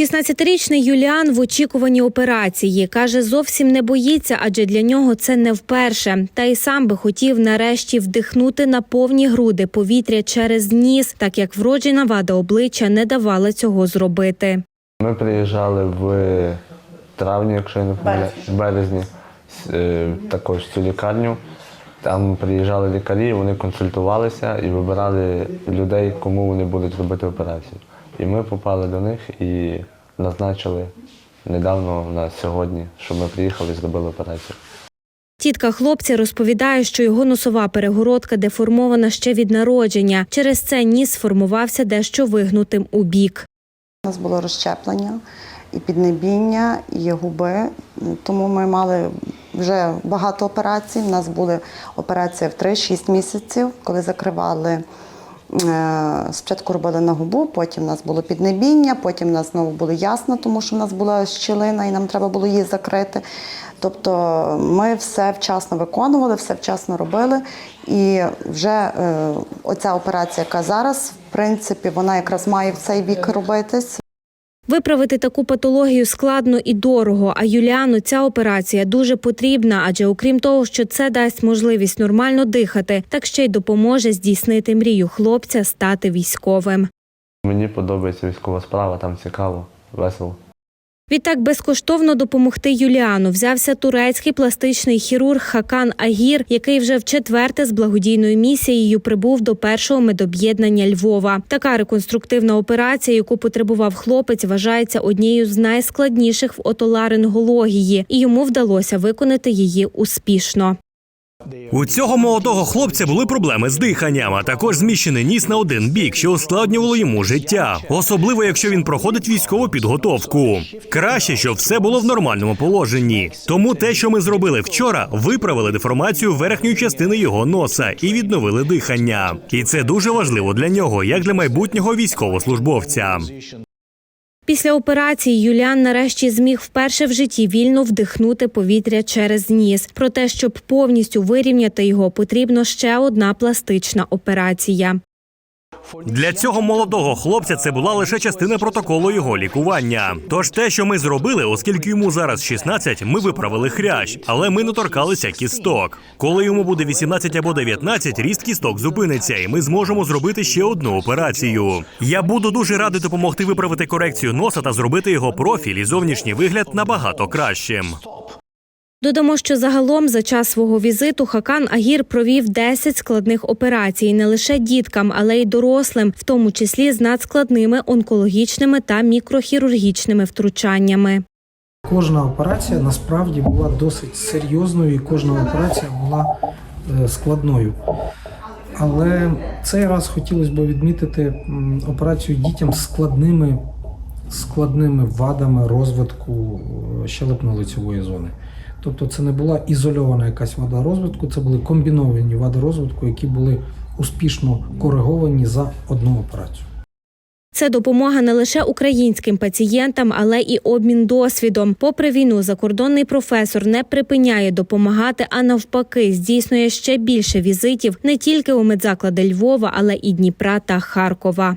16-річний Юліан в очікуванні операції каже, зовсім не боїться, адже для нього це не вперше. Та й сам би хотів нарешті вдихнути на повні груди повітря через ніс, так як вроджена вада обличчя не давала цього зробити. Ми приїжджали в травні, якщо я не помиляюсь, березні, е, також цю лікарню. Там приїжджали лікарі, вони консультувалися і вибирали людей, кому вони будуть робити операцію. І ми попали до них і назначили недавно на сьогодні, щоб ми приїхали і зробили операцію. Тітка хлопця розповідає, що його носова перегородка деформована ще від народження. Через це ніс сформувався дещо вигнутим у бік. У нас було розщеплення і піднебіння, і губи. Тому ми мали вже багато операцій. У нас були операції в 3-6 місяців, коли закривали. е, Спочатку робили на губу, потім у нас було піднебіння, потім у нас знову було ясно, тому що в нас була щілина і нам треба було її закрити. Тобто ми все вчасно виконували, все вчасно робили. І вже е, оця операція, яка зараз, в принципі, вона якраз має в цей вік робитись. Виправити таку патологію складно і дорого. А Юліану ця операція дуже потрібна, адже окрім того, що це дасть можливість нормально дихати, так ще й допоможе здійснити мрію хлопця стати військовим. Мені подобається військова справа, там цікаво, весело. Відтак безкоштовно допомогти Юліану взявся турецький пластичний хірург Хакан Агір, який вже вчетверте з благодійною місією прибув до першого медоб'єднання Львова. Така реконструктивна операція, яку потребував хлопець, вважається однією з найскладніших в отоларингології, і йому вдалося виконати її успішно. У цього молодого хлопця були проблеми з диханням, а також зміщений ніс на один бік, що ускладнювало йому життя, особливо якщо він проходить військову підготовку. Краще, щоб все було в нормальному положенні. Тому те, що ми зробили вчора, виправили деформацію верхньої частини його носа і відновили дихання. І це дуже важливо для нього, як для майбутнього військовослужбовця. Після операції Юліан нарешті зміг вперше в житті вільно вдихнути повітря через ніс. Про те, щоб повністю вирівняти його, потрібно ще одна пластична операція. Для цього молодого хлопця це була лише частина протоколу його лікування. Тож те, що ми зробили, оскільки йому зараз 16, ми виправили хрящ, але ми не торкалися кісток. Коли йому буде 18 або 19, ріст кісток зупиниться, і ми зможемо зробити ще одну операцію. Я буду дуже радий допомогти виправити корекцію носа та зробити його профіль і зовнішній вигляд набагато кращим. Додамо, що загалом за час свого візиту Хакан Агір провів 10 складних операцій не лише діткам, але й дорослим, в тому числі з надскладними онкологічними та мікрохірургічними втручаннями. Кожна операція насправді була досить серйозною, і кожна операція була е, складною. Але цей раз хотілося б відмітити операцію дітям з складними, складними вадами розвитку е, щелепно-лицевої зони. Тобто це не була ізольована якась вада розвитку, це були комбіновані вади розвитку, які були успішно кориговані за одну операцію. Це допомога не лише українським пацієнтам, але і обмін досвідом. Попри війну, закордонний професор не припиняє допомагати, а навпаки, здійснює ще більше візитів не тільки у медзаклади Львова, але і Дніпра та Харкова.